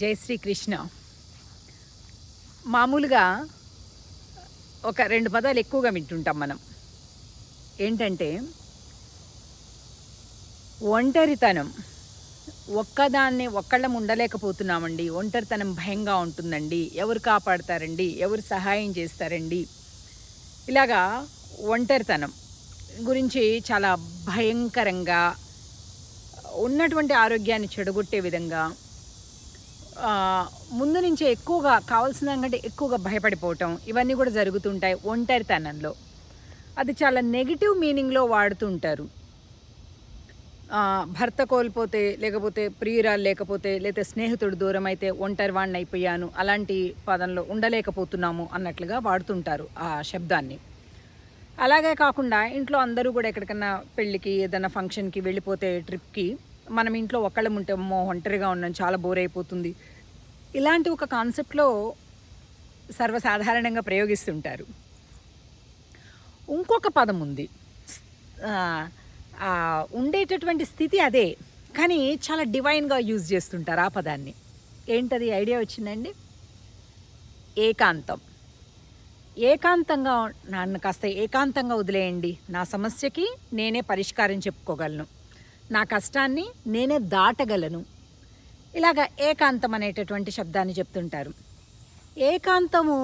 జై శ్రీకృష్ణ. మామూలుగా ఒక రెండు పదాలు ఎక్కువగా వింటుంటాం మనం. ఏంటంటే ఒంటరితనం ఒక్కదాన్ని ఒక్కళ్ళం ఉండలేకపోతున్నామండి ఒంటరితనం భయంగా ఉంటుందండి ఎవరు కాపాడతారండి ఎవరు సహాయం చేస్తారండి. ఇలాగా ఒంటరితనం గురించి చాలా భయంకరంగా ఉన్నటువంటి ఆరోగ్యాన్ని చెడగొట్టే విధంగా ముందు నుంచే ఎక్కువగా కావాల్సిన దానికంటే ఎక్కువగా భయపడిపోవటం ఇవన్నీ కూడా జరుగుతుంటాయి ఒంటరితనంలో. అది చాలా నెగిటివ్ మీనింగ్లో వాడుతుంటారు. భర్త కోల్పోతే లేకపోతే ప్రియురాలు లేకపోతే లేకపోతే స్నేహితుడు దూరం అయితే ఒంటరి వాడిని అయిపోయాను అలాంటి పదంలో ఉండలేకపోతున్నాము అన్నట్లుగా వాడుతుంటారు ఆ శబ్దాన్ని. అలాగే కాకుండా ఇంట్లో అందరూ కూడా ఎక్కడికన్నా పెళ్ళికి ఏదైనా ఫంక్షన్కి వెళ్ళిపోతే ట్రిప్కి మనం ఇంట్లో ఒక్కళ్ళం ఉంటే ఒంటరిగా ఉన్నాం చాలా బోర్ అయిపోతుంది. ఇలాంటి ఒక కాన్సెప్ట్లో సర్వసాధారణంగా ప్రయోగిస్తుంటారు. ఇంకొక పదం ఉంది. ఉండేటటువంటి స్థితి అదే కానీ చాలా డివైన్గా యూజ్ చేస్తుంటారు ఆ పదాన్ని. ఏంటది? ఐడియా వచ్చిందండి? ఏకాంతం. ఏకాంతంగా నన్ను కాస్త ఏకాంతంగా వదిలేయండి. నా సమస్యకి నేనే పరిష్కారం చెప్పుకోగలను. నా కష్టాన్ని నేనే దాటగలను. ఇలాగ ఏకాంతం అనేటటువంటి శబ్దాన్ని చెప్తుంటారు. ఏకాంతము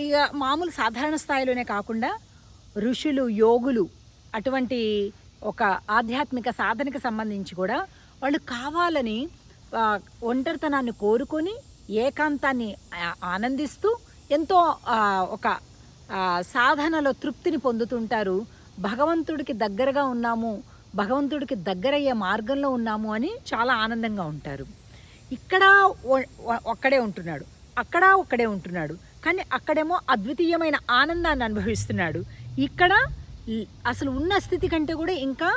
ఇక మామూలు సాధారణ స్థాయిలోనే కాకుండా ఋషులు యోగులు అటువంటి ఒక ఆధ్యాత్మిక సాధనకి సంబంధించి కూడా వాళ్ళు కావాలని ఒంటరితనాన్ని కోరుకొని ఏకాంతాన్ని ఆనందిస్తూ ఎంతో ఒక సాధనలో తృప్తిని పొందుతుంటారు. భగవంతుడికి దగ్గరగా ఉన్నాము భగవంతుడికి దగ్గరయ్యే మార్గంలో ఉన్నాము అని చాలా ఆనందంగా ఉంటారు. ఇక్కడ ఒక్కడే ఉంటున్నాడు. అక్కడ ఒక్కడే ఉంటున్నాడు. కానీ అక్కడేమో అద్వితీయమైన ఆనందాన్ని అనుభవిస్తున్నాడు. ఇక్కడ అసలు ఉన్న స్థితి కంటే కూడా ఇంకా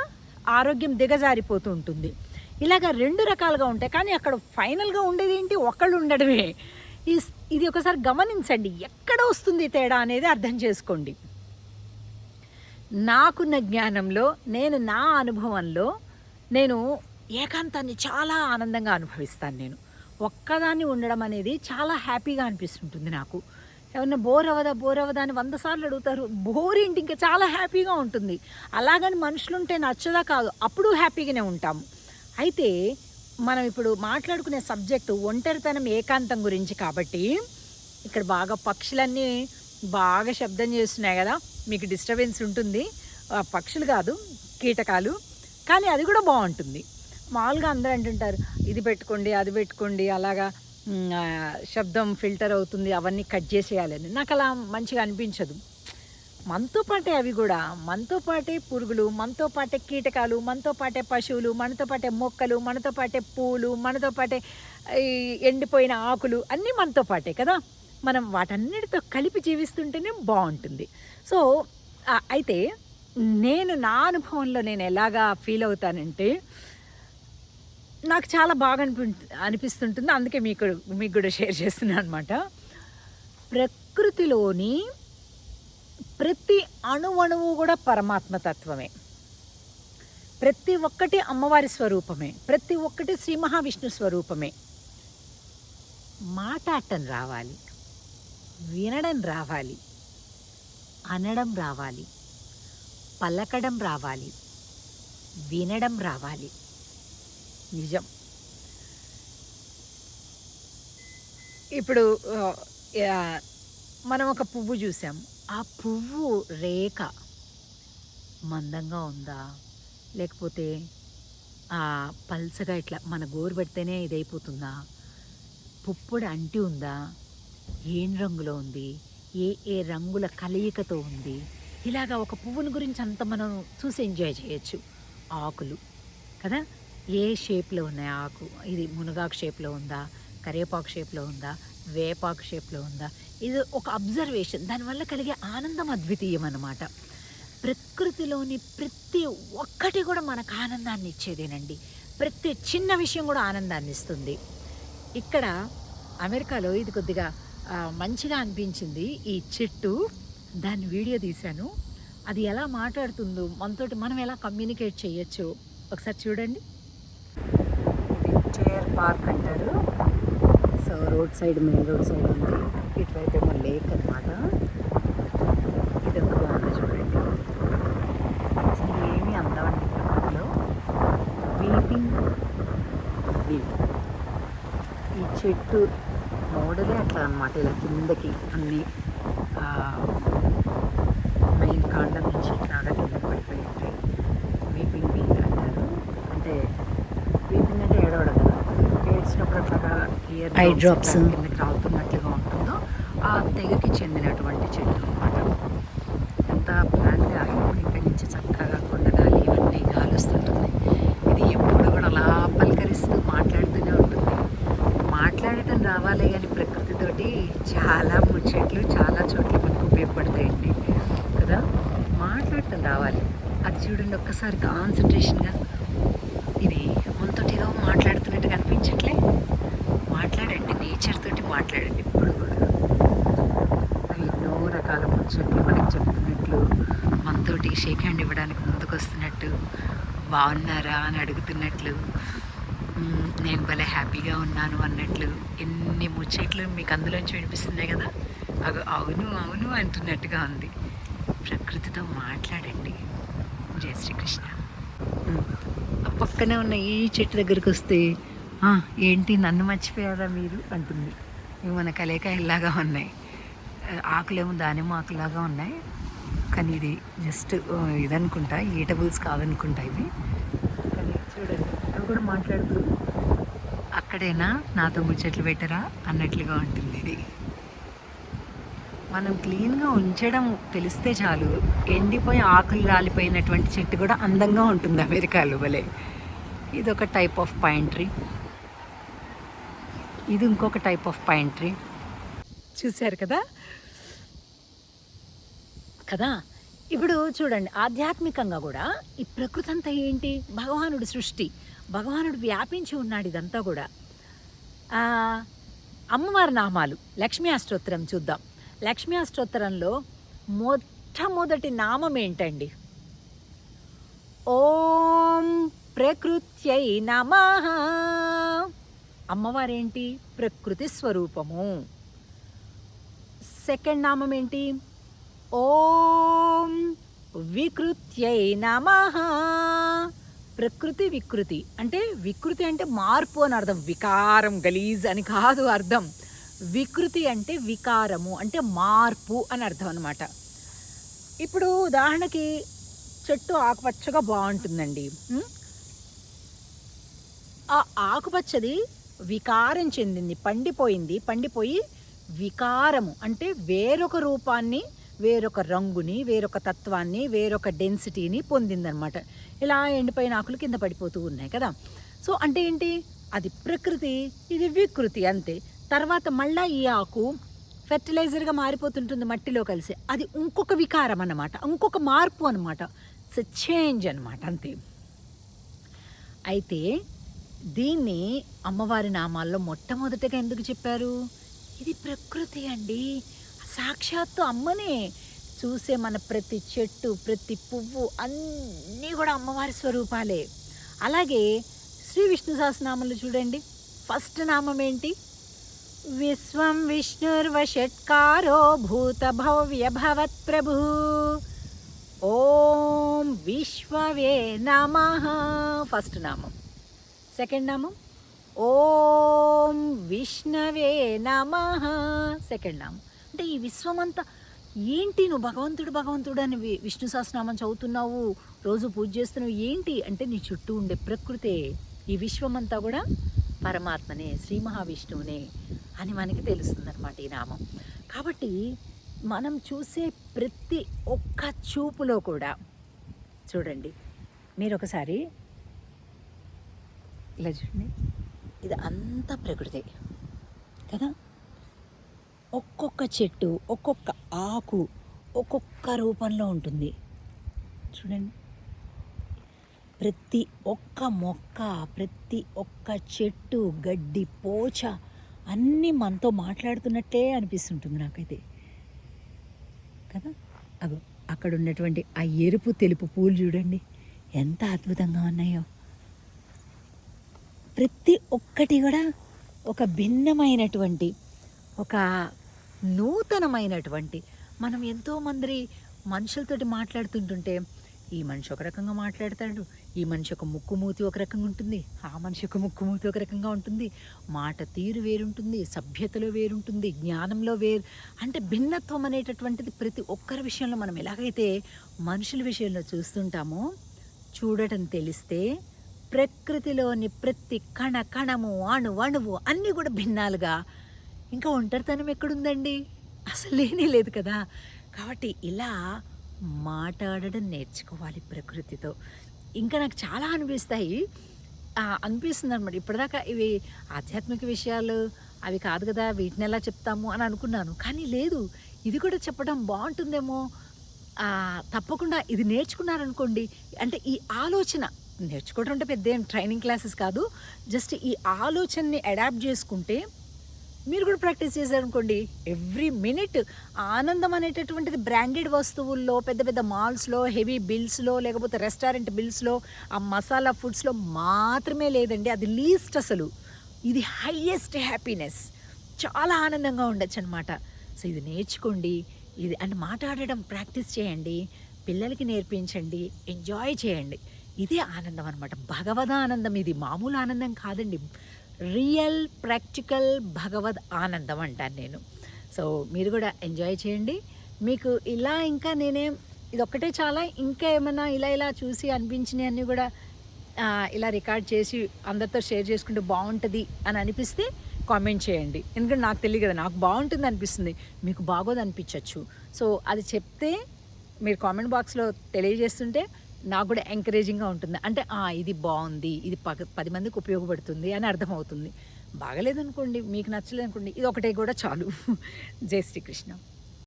ఆరోగ్యం దిగజారిపోతూ ఉంటుంది. ఇలాగ రెండు రకాలుగా ఉంటాయి. కానీ అక్కడ ఫైనల్గా ఉండేది ఏంటి? ఒకళ్ళు ఉండడమే. ఇది ఒకసారి గమనించండి. ఎక్కడ వస్తుంది తేడా అనేది అర్థం చేసుకోండి. నాకున్న జ్ఞానంలో నేను నా అనుభవంలో నేను ఏకాంతాన్ని చాలా ఆనందంగా అనుభవిస్తాను నేను. ఒక్కదాన్ని ఉండడం అనేది చాలా హ్యాపీగా అనిపిస్తుంటుంది నాకు. ఏమన్నా బోర్ అవ్వదా బోర్ అవ్వదా అని వంద సార్లు అడుగుతారు. బోర్ ఏంటి? ఇంకా చాలా హ్యాపీగా ఉంటుంది. అలాగని మనుషులుంటే నచ్చదా కాదు. అప్పుడు హ్యాపీగానే ఉంటాము. అయితే మనం ఇప్పుడు మాట్లాడుకునే సబ్జెక్టు ఒంటరితనం ఏకాంతం గురించి కాబట్టి ఇక్కడ బాగా పక్షులన్నీ బాగా శబ్దం చేస్తున్నాయి కదా. మీకు డిస్టర్బెన్స్ ఉంటుంది. పక్షులు కాదు కీటకాలు. కానీ అది కూడా బాగుంటుంది. మామూలుగా అందరూ అంటుంటారు ఇది పెట్టుకోండి అది పెట్టుకోండి అలాగా శబ్దం ఫిల్టర్ అవుతుంది అవన్నీ కట్ చేసేయాలని నాకు అలా మంచిగా అనిపించదు. మనతో పాటే అవి కూడా మనతో పాటే పురుగులు మనతో పాటే కీటకాలు మనతో పాటే పశువులు మనతో పాటే మొక్కలు మనతో పాటే పూలు మనతో పాటే ఈ ఎండిపోయిన ఆకులు అన్నీ మనతో పాటే కదా. మనం వాటన్నిటితో కలిపి జీవిస్తుంటేనే బాగుంటుంది. సో అయితే నేను నా అనుభవంలో నేను ఎలాగా ఫీల్ అవుతానంటే నాకు చాలా బాగా అనిపి అనిపిస్తుంటుంది. అందుకే మీకు మీకు కూడా షేర్ చేస్తున్నాను అనమాట ప్రకృతిలోని ప్రతి అణువణువు కూడా పరమాత్మ తత్వమే. ప్రతి ఒక్కటి అమ్మవారి స్వరూపమే. ప్రతి ఒక్కటి శ్రీ మహావిష్ణు స్వరూపమే. మాట్లాడటం రావాలి. వినడం రావాలి. అనడం రావాలి. పలకడం రావాలి. వినడం రావాలి. నిజం. ఇప్పుడు మనం ఒక పువ్వు చూసాం. ఆ పువ్వు రేఖ మందంగా ఉందా? లేకపోతే ఆ పల్చగా ఇట్లా మన గోరు పెడితేనే ఇదైపోతుందా? పుప్పుడు అంటి ఉందా? ఏం రంగులో ఉంది? ఏ ఏ రంగుల కలయికతో ఉంది? ఇలాగా ఒక పువ్వుని గురించి అంత మనం చూసి ఎంజాయ్ చేయొచ్చు. ఆకులు. కదా? ఏ షేప్లో ఉన్నాయి ఆకు? ఇది మునగాకు షేప్లో ఉందా? కరివేపాకు షేప్లో ఉందా? వేపాకు షేప్లో ఉందా? ఇది ఒక అబ్జర్వేషన్. దానివల్ల కలిగే ఆనందం అద్వితీయం అన్నమాట. ప్రకృతిలోని ప్రతి ఒక్కటి కూడా మనకు ఆనందాన్ని ఇచ్చేదేనండి. ప్రతి చిన్న విషయం కూడా ఆనందాన్ని ఇస్తుంది. ఇక్కడ అమెరికాలో ఇది కొద్దిగా మంచిగా అనిపించింది. ఈ చెట్టు దాన్ని వీడియో తీశాను. అది ఎలా మాట్లాడుతుందో మనతోటి మనం ఎలా కమ్యూనికేట్ చేయొచ్చు ఒకసారి చూడండి. చైర్ పార్క్ అంటారు. So road side main road side ఉంది. ఇటువైపు ఏమో లేక్ అనమాట ఇది ఎంత బాగుందో చూడండి. అసలు ఏమి అందమండి ప్రకృతిలో వీపింగ్ ఈ చెట్టు మోడలే అట్లా అనమాట ఇలా కిందకి అన్ని మెయిన్ కాండం నుంచి ఇట్లాగా కింద పడిపోయి ఉంటాయి. వీపింగ్ బీ అంటారు. అంటే వీపింగ్ అంటే ఏడవడం కదా. ఏడ్చినప్పుడు అట్లాగా ఇయర్ Eye drops. కిందకి రాలుతున్నట్లుగా ఉంటుందో ఆ తెగకి చెందినటువంటి చెట్టు అనమాట ఎంత ప్లాన్గా ఇప్పుడు ఇక్కడి నుంచి చక్కగా కొండగాలి ఇవన్నీ గాలి వస్తుంటుంది ఇది ఎప్పుడు కూడా అలా పలకరిస్తూ మాట్లాడుతూనే ఉంటుంది మాట్లాడటం రావాలి కానీ ప్రకృతితోటి చాలా ముచ్చట్లు చాలా చోట్ల మనకు ఉపయోగపడతాయండి కదా మాట్లాడటం రావాలి అది చూడండి ఒక్కసారి కాన్సన్ట్రేషన్గా ఇది మనతోటి ఏదో మాట్లాడుతున్నట్టుగా అనిపించట్లే మాట్లాడండి నేచర్ తోటి మాట్లాడండి. ఇప్పుడు కూడా ఎన్నో రకాల ముచ్చట్లు మనకి చెప్తున్నట్లు మనతోటి షేక్ హ్యాండ్ ఇవ్వడానికి ముందుకు వస్తున్నట్టు బాగున్నారా అని అడుగుతున్నట్లు నేను భలే హ్యాపీగా ఉన్నాను అన్నట్లు ఎన్ని ముచ్చట్లు మీకు అందులోంచి వినిపిస్తున్నాయి కదా. అగ అవును అవును అంటున్నట్టుగా ఉంది. ప్రకృతితో మాట్లాడండి. జై శ్రీకృష్ణ పక్కనే ఉన్న ఈ చెట్టు దగ్గరికి వస్తే ఏంటి నన్ను మర్చిపోయారా మీరు? అంటుంది. ఇవి మన కలేకాయల్లాగా ఉన్నాయి. ఆకులేమో దానిమ్మ ఆకులాగా ఉన్నాయి. కానీ ఇది జస్ట్ ఇదనుకుంటా ఈటబుల్స్ కాదనుకుంటా ఇవి. కానీ చూడండి అవి కూడా మాట్లాడుతూ అక్కడేనా? నాతో ముచ్చట్లు పెట్టరా? అన్నట్లుగా ఉంటుంది. మనం క్లీన్గా ఉంచడం తెలిస్తే చాలు. ఎండిపోయి ఆకులు రాలిపోయినటువంటి చెట్టు కూడా అందంగా ఉంటుంది అమెరికాలో భలే. ఇది ఒక టైప్ ఆఫ్ పైన్ ట్రీ. ఇది ఇంకొక టైప్ ఆఫ్ పైన్ ట్రీ. చూశారు కదా? కదా? ఇప్పుడు చూడండి ఆధ్యాత్మికంగా కూడా ఈ ప్రకృతి అంతా ఏంటి? భగవానుడి సృష్టి. భగవానుడు వ్యాపించి ఉన్నాడు ఇదంతా కూడా. అమ్మవారి నామాలు లక్ష్మీ అష్టోత్తరం చూద్దాం. లక్ష్మీ అష్టోత్తరంలో మొట్టమొదటి నామం ఏంటండి? ఓం ప్రకృత్యై నమ. అమ్మవారేంటి? ప్రకృతి స్వరూపము. సెకండ్ నామం ఏంటి? ఓం వికృత్యై నమ. ప్రకృతి వికృతి అంటే వికృతి అంటే మార్పు అని అర్థం. వికారం గలీజ్ అని కాదు అర్థం. వికృతి అంటే వికారము అంటే మార్పు అని అర్థం అనమాట ఇప్పుడు ఉదాహరణకి చెట్టు ఆకుపచ్చగా బాగుంటుందండి. ఆ ఆకుపచ్చది వికారం చెందింది పండిపోయింది. పండిపోయి వికారము అంటే వేరొక రూపాన్ని వేరొక రంగుని వేరొక తత్వాన్ని వేరొక డెన్సిటీని పొందిందనమాట ఇలా ఎండిపోయిన ఆకులు కింద పడిపోతూ ఉన్నాయి కదా. సో అంటే ఏంటి? అది ప్రకృతి ఇది వికృతి అంతే. తర్వాత మళ్ళా ఈ ఆకు ఫెర్టిలైజర్గా మారిపోతుంటుంది మట్టిలో కలిసి. అది ఇంకొక వికారం అన్నమాట. ఇంకొక మార్పు అనమాట ఇట్స్ చేంజ్ అనమాట అంతే. అయితే దీన్ని అమ్మవారి నామాల్లో మొట్టమొదటగా ఎందుకు చెప్పారు? ఇది ప్రకృతి అండి. సాక్షాత్తు అమ్మనే చూసే మన ప్రతి చెట్టు ప్రతి పువ్వు అన్నీ కూడా అమ్మవారి స్వరూపాలే. అలాగే శ్రీ విష్ణు సహస్రనామంలో చూడండి. ఫస్ట్ నామం ఏంటి? విశ్వం విష్ణుర్వషట్కారో భూత భవత్ ప్రభు ఓం విశ్వవే నమ ఫస్ట్ నామం సెకండ్ నామం ఓం విష్ణవే నమ సెకండ్ నామం అంటే ఈ విశ్వమంతా ఏంటి నువ్వు భగవంతుడు భగవంతుడు అని విష్ణు సహస్రనామం చదువుతున్నావు రోజు పూజ చేస్తున్నావు ఏంటి? అంటే నీ చుట్టూ ఉండే ప్రకృతే ఈ విశ్వమంతా కూడా పరమాత్మనే శ్రీ మహావిష్ణువునే అని మనకి తెలుస్తుందన్నమాట ఈ నామం. కాబట్టి మనం చూసే ప్రతి ఒక్క చూపులో కూడా చూడండి మీరు ఒకసారి ఇలా చూడండి. ఇది అంతా ప్రకృతి కదా? ఒక్కొక్క చెట్టు ఒక్కొక్క ఆకు ఒక్కొక్క రూపంలో ఉంటుంది. చూడండి. ప్రతి ఒక్క మొక్క ప్రతి ఒక్క చెట్టు గడ్డి పోచ అన్నీ మనతో మాట్లాడుతున్నట్టే అనిపిస్తుంటుంది నాకైతే. కదా? అగో అక్కడ ఉన్నటువంటి ఆ ఎరుపు తెలుపు పూలు చూడండి. ఎంత అద్భుతంగా ఉన్నాయో. ప్రతి ఒక్కటి కూడా ఒక భిన్నమైనటువంటి ఒక నూతనమైనటువంటి మనం ఎంతోమంది మనుషులతోటి మాట్లాడుతుంటుంటే ఈ మనిషి ఒక రకంగా మాట్లాడతాడు ఈ మనిషి ఒక ముక్కు మూతి ఒక రకంగా ఉంటుంది ఆ మనిషి ఒక ముక్కు మూతి ఒక రకంగా ఉంటుంది మాట తీరు వేరుంటుంది సభ్యతలో వేరుంటుంది జ్ఞానంలో వేరు అంటే భిన్నత్వం అనేటటువంటిది ప్రతి ఒక్కరి విషయంలో మనం ఎలాగైతే మనుషుల విషయంలో చూస్తుంటామో చూడటం తెలిస్తే ప్రకృతిలోని ప్రతి కణ కణము అణు అణువు అన్నీ కూడా భిన్నాలుగా. ఇంకా ఒంటరితనం ఎక్కడుందండి? అసలు లేనే లేదు కదా. కాబట్టి ఇలా మాట్లాడడం నేర్చుకోవాలి ప్రకృతితో. ఇంకా నాకు చాలా అనిపిస్తాయి. అనిపిస్తుంది అనమాట ఇప్పటిదాకా ఇవి ఆధ్యాత్మిక విషయాలు అవి కాదు కదా వీటిని ఎలా చెప్తాము అని అనుకున్నాను. కానీ లేదు ఇది కూడా చెప్పడం బాగుంటుందేమో. తప్పకుండా ఇది నేర్చుకున్నారనుకోండి అంటే ఈ ఆలోచన నేర్చుకోవడం అంటే పెద్ద ఏం ట్రైనింగ్ క్లాసెస్ కాదు. జస్ట్ ఈ ఆలోచనని అడాప్ట్ చేసుకుంటే మీరు కూడా ప్రాక్టీస్ చేశారనుకోండి ఎవ్రీ మినిట్ ఆనందం అనేటటువంటిది బ్రాండెడ్ వస్తువుల్లో పెద్ద పెద్ద మాల్స్లో హెవీ బిల్స్లో లేకపోతే రెస్టారెంట్ బిల్స్లో ఆ మసాలా ఫుడ్స్లో మాత్రమే లేదండి. అది లీస్ట్ అసలు. ఇది హయ్యెస్ట్ హ్యాపీనెస్. చాలా ఆనందంగా ఉండొచ్చు అనమాట సో ఇది నేర్చుకోండి. ఇది అండ్ మాట్లాడడం ప్రాక్టీస్ చేయండి. పిల్లలకి నేర్పించండి. ఎంజాయ్ చేయండి. ఇదే ఆనందం అనమాట. భగవద్ ఆనందం ఇది. మామూలు ఆనందం కాదండి. రియల్ ప్రాక్టికల్ భగవద్ ఆనందం అంటాను నేను. సో మీరు కూడా ఎంజాయ్ చేయండి. మీకు ఇలా ఇంకా నేనేం ఇదొక్కటే చాలా ఇంకా ఏమైనా ఇలా ఇలా చూసి అనిపించినవి అన్నీ కూడా ఇలా రికార్డ్ చేసి అందరితో షేర్ చేసుకుంటే బాగుంటుంది అని అనిపిస్తే కామెంట్ చేయండి. ఎందుకంటే నాకు తెలియదు కదా నాకు బాగుంటుంది అనిపిస్తుంది మీకు బాగోదు అనిపించవచ్చు సో అది చెప్తే మీరు కామెంట్ బాక్స్లో తెలియజేస్తుంటే నాకు కూడా ఎంకరేజింగ్గా ఉంటుంది. అంటే ఇది బాగుంది. ఇది పగ పది మందికి ఉపయోగపడుతుంది అని అర్థమవుతుంది. బాగలేదనుకోండి మీకు నచ్చలేదనుకోండి ఇది ఒకటే కూడా చాలు. జై శ్రీకృష్ణ.